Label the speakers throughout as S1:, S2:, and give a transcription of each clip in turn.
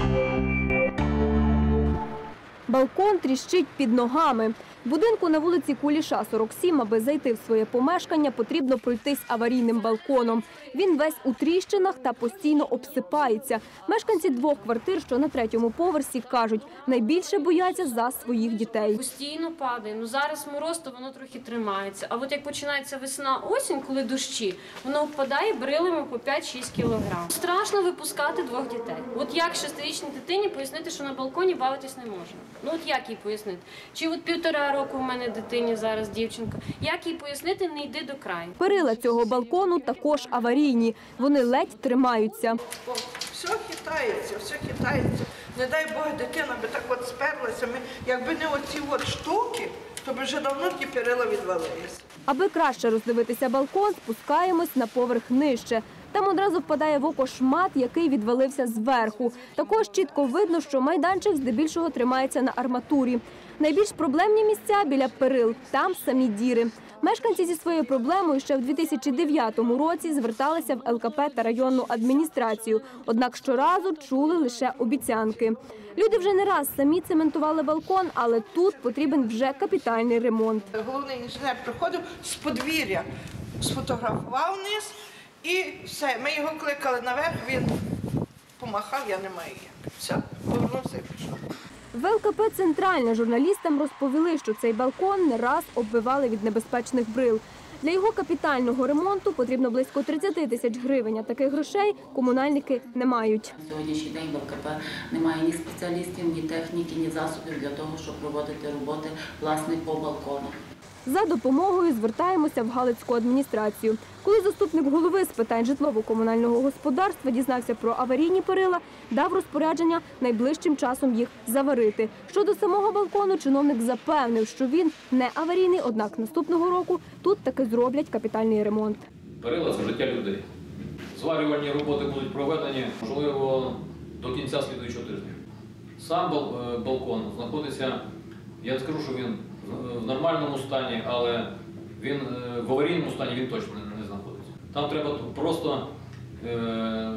S1: you Балкон тріщить під ногами. Будинку на вулиці Куліша, 47, аби зайти в своє помешкання, потрібно пройтись аварійним балконом. Він весь у тріщинах та постійно обсипається. Мешканці двох квартир, що на третьому поверсі, кажуть, найбільше бояться за своїх дітей.
S2: Постійно падає. Ну зараз мороз, то воно трохи тримається. А от як починається весна, осінь, коли дощі, воно впадає брилами по 5-6 кілограм. Страшно випускати двох дітей. От як шестирічній дитині пояснити, що на балконі бавитись не можна? Ну от як їй пояснити? Чи от півтора року в мене дитині зараз дівчинка? Як їй пояснити, не йди до краю?
S1: Перила цього балкону також аварійні. Вони ледь тримаються.
S3: Все хитається, все хитається. Не дай Бог, дитина би так от сперлася. Ми, якби не оці от штуки, то б вже давно ті перила відвалилися.
S1: Аби краще роздивитися балкон, спускаємось на поверх нижче. Там одразу впадає в око шмат, який відвалився зверху. Також чітко видно, що майданчик здебільшого тримається на арматурі. Найбільш проблемні місця біля перил. Там самі діри. Мешканці зі своєю проблемою ще в 2009 році зверталися в ЛКП та районну адміністрацію. Однак щоразу чули лише обіцянки. Люди вже не раз самі цементували балкон, але тут потрібен вже капітальний ремонт.
S3: Головний інженер приходив з подвір'я, сфотографував низ і все. Ми його кликали наверх, він помахав, я не маю як. Все, повернувся і пішов.
S1: В ЛКП «Центральне» журналістам розповіли, що цей балкон не раз оббивали від небезпечних брил. Для його капітального ремонту потрібно близько 30 тисяч гривень. А таких грошей комунальники не мають.
S4: На сьогоднішній день в ЛКП немає ні спеціалістів, ні техніки, ні засобів для того, щоб проводити роботи власне по балконах.
S1: За допомогою звертаємося в Галицьку адміністрацію. Коли заступник голови з питань житлово-комунального господарства дізнався про аварійні перила, дав розпорядження найближчим часом їх заварити. Щодо самого балкону, чиновник запевнив, що він не аварійний, однак наступного року тут таки зроблять капітальний ремонт.
S5: Перила це життя людей. Зварювальні роботи будуть проведені, можливо, до кінця слідуючого тижня. Сам е, балкон знаходиться, я скажу, що він в- нормальному стані, але він е, в аварійному стані він точно не- не знаходиться. Там треба просто е,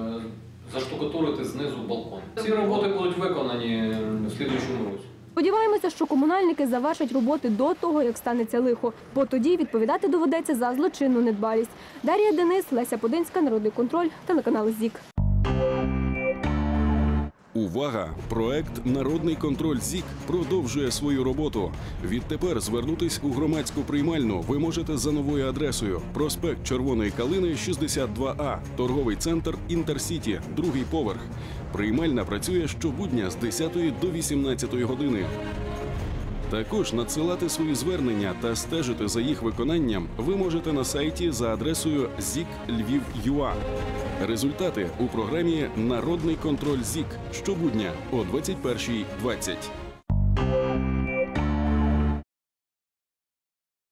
S5: заштукатурити знизу балкон. Ці роботи будуть виконані в слідуючому році.
S1: Сподіваємося, що комунальники завершать роботи до того, як станеться лихо, бо тоді відповідати доведеться за злочинну недбалість. Дар'я Денис, Леся Подинська, Народний контроль, телеканал ЗІК.
S6: Увага! Проект Народний контроль ЗІК продовжує свою роботу. Відтепер звернутись у громадську приймальну ви можете за новою адресою: проспект Червоної Калини, 62А, торговий центр Інтерсіті, другий поверх. Приймальна працює щобудня з 10 до 18 години. Також надсилати свої звернення та стежити за їх виконанням ви можете на сайті за адресою ziklviv.ua. Результати у програмі Народний контроль ЗІК щобудня о 21.20.